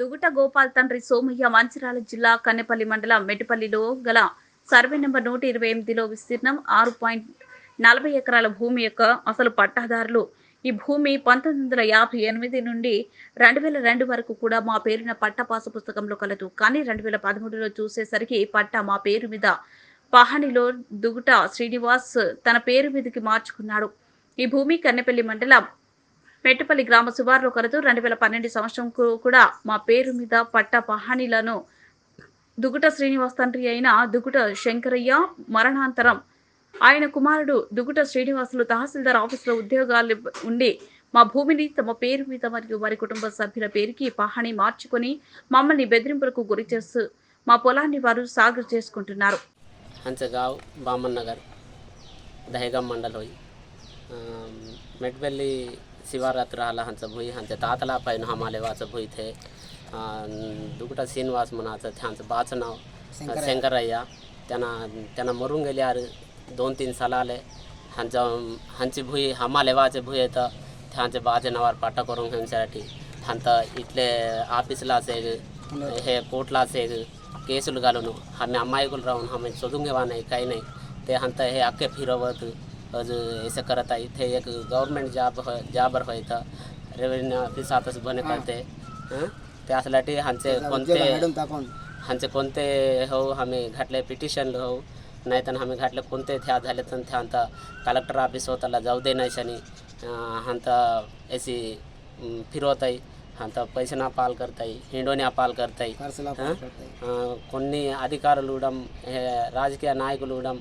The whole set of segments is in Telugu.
దుగుట గోపాల్ తండ్రి సోమయ్య మంచిరాల జిల్లా కన్నెపల్లి మండలం మెటిపల్లిలో గల సర్వే నెంబర్ నూట ఇరవై ఎనిమిదిలో విస్తీర్ణం ఆరు పాయింట్ నలభై ఎకరాల భూమి యొక్క అసలు పట్టాదారులు. ఈ భూమి పంతొమ్మిది వందల యాభై ఎనిమిది నుండి రెండు వేల రెండు వరకు కూడా మా పేరున పట్టా పాసు పుస్తకంలో కలదు. కానీ రెండు వేల పదమూడులో చూసేసరికి పట్టా మా పేరు మీద పహానిలో దుగుట శ్రీనివాస్ తన పేరు మీదకి మార్చుకున్నాడు. ఈ భూమి కన్నెపల్లి మండలం పెట్టపల్లి గ్రామ శివార్లో కలుతూ రెండు వేల పన్నెండు సంవత్సరం కూడా మా పేరు మీద పట్ట పహాణిలను దుగుట శ్రీనివాస్ తండ్రి అయిన దుగుట శంకరయ్య మరణాంతరం ఆయన కుమారుడు దుగుట శ్రీనివాసులు తహసీల్దార్ ఆఫీసులో ఉద్యోగాలు ఉండి మా భూమిని తమ పేరు మీద మరియు వారి కుటుంబ సభ్యుల పేరుకి పహాని మార్చుకొని మమ్మల్ని బెదిరింపులకు గురి చేస్తూ మా పొలాన్ని వారు సాగు చేసుకుంటున్నారు. హంచగావ్ బామన్ మెట్వెల్లి शिवारात राहला हांचं भुई हांचं तातला पाहिजे हमाले वाचं भुई थे। दुगटा श्रीनिवास म्हणाचं त्यांचं बाच नाव। शंकरय्या त्यांना त्यांना मरून गेले यार दोन तीन सालाले हांचं हांची भुई हमाले वाचे भुई तर त्यांचे बाचे नावावर पाटा करून घेऊनसाठी हांतं इथले ऑफिसला असेल हे कोर्टला असेल केसूल घालून आम्ही अमायकूल राहून आम्ही शोधून घेवा नाही काही नाही ते हांतं हे अख्खे फिरवत असं करत आहे इथे एक गव्हर्मेंट जॉब होय जॉबर होय तर रेव्हेन्यू ऑफिसातच बने करते। हं? त्यासाठी हांचे कोणते हांचे कोणते हो आम्ही घातले पिटिशन हो नाही तर आम्ही घातले कोणते थ्या झाले तर त्या अंत कलेक्टर ऑफिस होताला जाऊ दे नाही शनी हंत एसी फिरवत आहे। అంత పైసనా పాలు కడతాయి ఇండోనియా పాలు कोणी अधिकार लुडम हे राजकीय नायक लुडम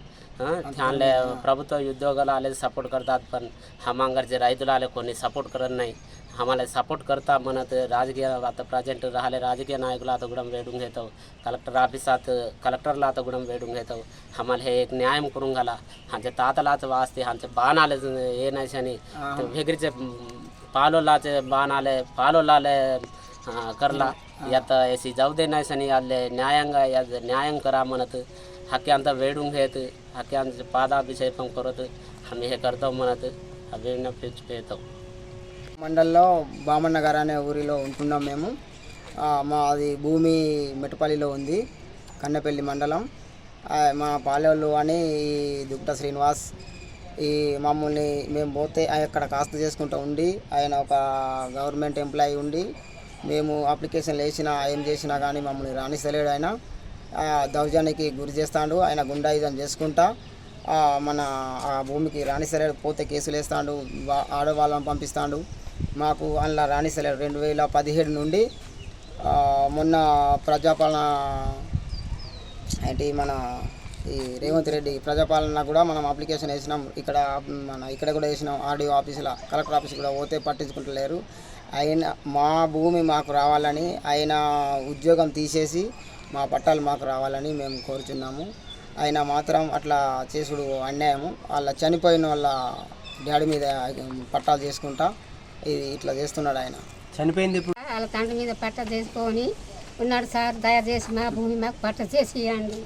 దానిలో प्रभुत्व उद्योगाला आले सपोर्ट करतात पण हमांगरचे रायतुला आले कोणी सपोर्ट करत नाही आम्हाला सपोर्ट करता म्हणत राजकीय आता प्रेझेंट राहिले राजकीय नायकला आता गुडम वेढून घेतो कलेक्टर ऑफिसात कलेक्टरला आता गुडम वेढून घेतो आम्हाला हे एक न्याय करून घाला. आमच्या तातलाच वाचते बाण आले हे नाही वेगळीचे पालोलाचे बाण आले पालोलाले अं, करला यात एसी जाऊ दे नाही सनी आले न्यायांग यात न्यायांग करा म्हणत हक्यांत वेडून घेत हक्यांचे पादाभिषेकం करत आम्ही हे करतो म्हणत वेळ पेतो మండల్లో బామన్న గారు అనే ఊరిలో ఉంటున్నాం మేము ఆ, మాది భూమి మెట్టుపల్లిలో ఉంది కన్నెపల్లి మండలం ఆ, మా పాలెళ్ళు అని ఈ దుగ్ట శ్రీనివాస్ ఈ మమ్మల్ని మేము పోతే అక్కడ కాస్త చేసుకుంటూ ఉండి ఆయన ఒక గవర్నమెంట్ ఎంప్లాయీ ఉండి మేము అప్లికేషన్లు వేసినా ఏం చేసినా కానీ మమ్మల్ని రాణిస్తలేడు ఆయన. ఆ, గురి చేస్తాడు ఆయన గుండాయుధం చేసుకుంటా మన ఆ భూమికి రాణిస్తలేడు పోతే కేసులు వేస్తాడు ఆడవాళ్ళని పంపిస్తాడు. మాకు అందులో రాణిస్తలేడు రెండు వేల పదిహేడు నుండి మొన్న ప్రజాపాలన ఏంటి మన ఈ రేవంత్ రెడ్డి ప్రజాపాలన కూడా మనం అప్లికేషన్ వేసినాం. ఇక్కడ మన ఇక్కడ కూడా వేసినాం. ఆర్డీఓ ఆఫీసులో కలెక్టర్ ఆఫీస్ కూడా పోతే పట్టించుకుంటలేరు. ఆయన మా భూమి మాకు రావాలని ఆయన ఉద్యోగం తీసేసి మా పట్టాలు మాకు రావాలని మేము కోరుచున్నాము. ఆయన మాత్రం అట్లా చేసుడు అన్యాయము. వాళ్ళ చనిపోయిన వాళ్ళ డాడీ మీద పట్టాలు చేసుకుంటా ఇది ఇట్లా చేస్తున్నాడు ఆయన. చనిపోయింది ఇప్పుడు? వాళ్ళ తండ్రి మీద పట్ట చేసుకొని ఉన్నాడు సార్ దయచేసి మా భూమి మాకు పట్ట చేసి ఇవ్వండి